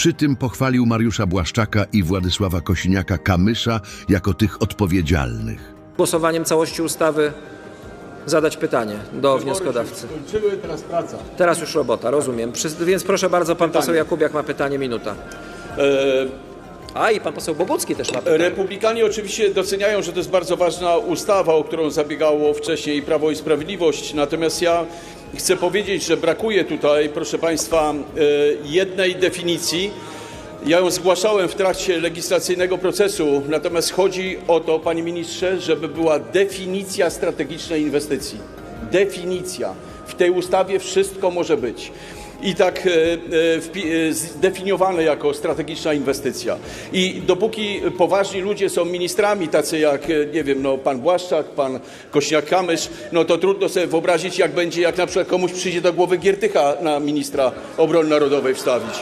Przy tym pochwalił Mariusza Błaszczaka i Władysława Kosiniaka-Kamysza jako tych odpowiedzialnych. głosowaniem całości ustawy zadać pytanie do wnioskodawcy. Skończyły, teraz praca. Teraz już robota, rozumiem. Więc proszę bardzo, pan poseł Jakubiak ma pytanie, minuta. A i pan poseł Bogucki też ma pytanie. Republikanie oczywiście doceniają, że to jest bardzo ważna ustawa, o którą zabiegało wcześniej Prawo i Sprawiedliwość. Natomiast ja chcę powiedzieć, że brakuje tutaj, proszę Państwa, e, jednej definicji. Ja ją zgłaszałem w trakcie legislacyjnego procesu, natomiast chodzi o to, panie ministrze, żeby była definicja strategicznej inwestycji. Definicja. W tej ustawie wszystko może być. I tak e, e, e, zdefiniowane jako strategiczna inwestycja. I dopóki poważni ludzie są ministrami, tacy jak, nie wiem, no, pan Błaszczak, pan Kośniak-Kamysz, no to trudno sobie wyobrazić, jak będzie, jak na przykład komuś przyjdzie do głowy Giertycha na ministra obrony narodowej wstawić.